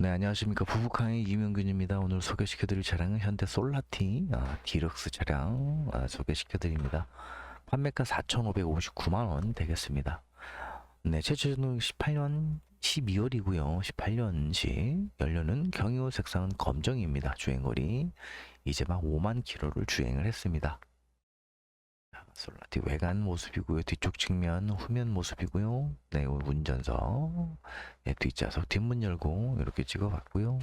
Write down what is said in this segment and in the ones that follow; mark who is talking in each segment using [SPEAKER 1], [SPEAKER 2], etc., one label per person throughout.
[SPEAKER 1] 네, 안녕하십니까. 부부카의 이명균입니다. 오늘 소개시켜드릴 차량은 현대 솔라티 아, 디럭스 차량 아, 소개시켜드립니다. 판매가 4,559만원 되겠습니다. 네, 최초는 18년 12월이고요. 18년식 연료는 경유 색상은 검정입니다. 주행거리 이제 막 5만 킬로를 주행을 했습니다. 자, 솔라티 외관 모습이고요. 뒤쪽 측면 후면 모습이고요. 네, 운전석 네, 뒷좌석 뒷문 열고 이렇게 찍어봤고요.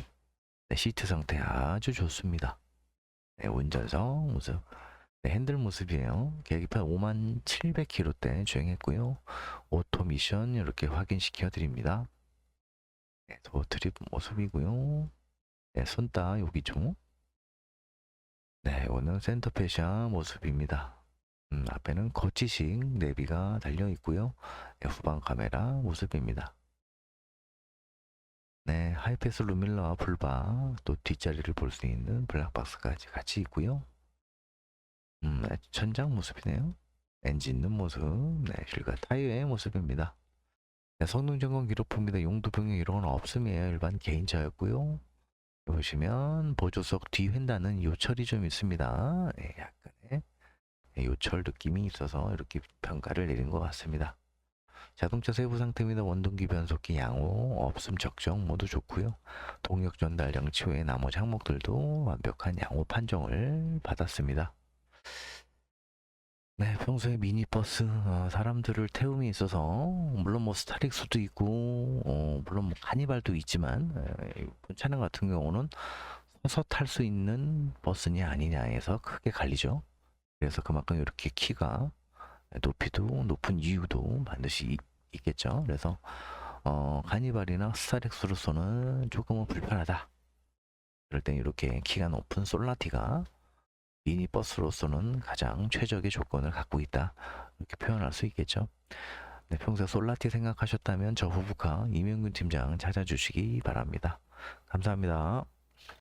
[SPEAKER 1] 네, 시트 상태 아주 좋습니다. 네, 운전석 모습. 네, 핸들 모습이에요. 계기판 5만 700km대 주행했고요. 오토 미션 이렇게 확인시켜 드립니다. 네, 도어 트립 모습이고요. 네, 손따 여기죠. 네, 오늘 센터 페시아 모습입니다. 음, 앞에는 거치식 내비가 달려 있고요. 네, 후방 카메라 모습입니다. 네, 하이패스 루밀러와 불바 또 뒷자리를 볼 수 있는 블랙박스까지 같이 있고요. 음, 네, 천장 모습이네요. 엔진 있는 모습, 네, 실과 타이어의 모습입니다. 네, 성능 점검 기록부입니다. 용도 변경 이런 건 없음이에요. 일반 개인차였고요. 보시면 보조석 뒤 휀다는 요철이 좀 있습니다. 네, 약간의 네, 요철 느낌이 있어서 이렇게 평가를 내린 것 같습니다. 자동차 세부 상태입니다. 원동기 변속기 양호, 없음 적정 모두 좋고요. 동력 전달 장치 외 나머지 항목들도 완벽한 양호 판정을 받았습니다. 네, 평소에 미니버스 어, 사람들을 태움이 있어서 물론 뭐 스타릭스도 있고 어, 물론 뭐 카니발도 있지만 에, 이번 차량 같은 경우는 서서 탈 수 있는 버스냐 아니냐에서 크게 갈리죠. 그래서 그만큼 이렇게 키가 높이도 높은 이유도 반드시 있, 있겠죠. 그래서 어, 카니발이나 스타렉스로서는 조금은 불편하다. 그럴 땐 이렇게 키가 높은 솔라티가 미니버스로서는 가장 최적의 조건을 갖고 있다. 이렇게 표현할 수 있겠죠. 네, 평소에 솔라티 생각하셨다면 저 후부카 이명균 팀장 찾아주시기 바랍니다. 감사합니다.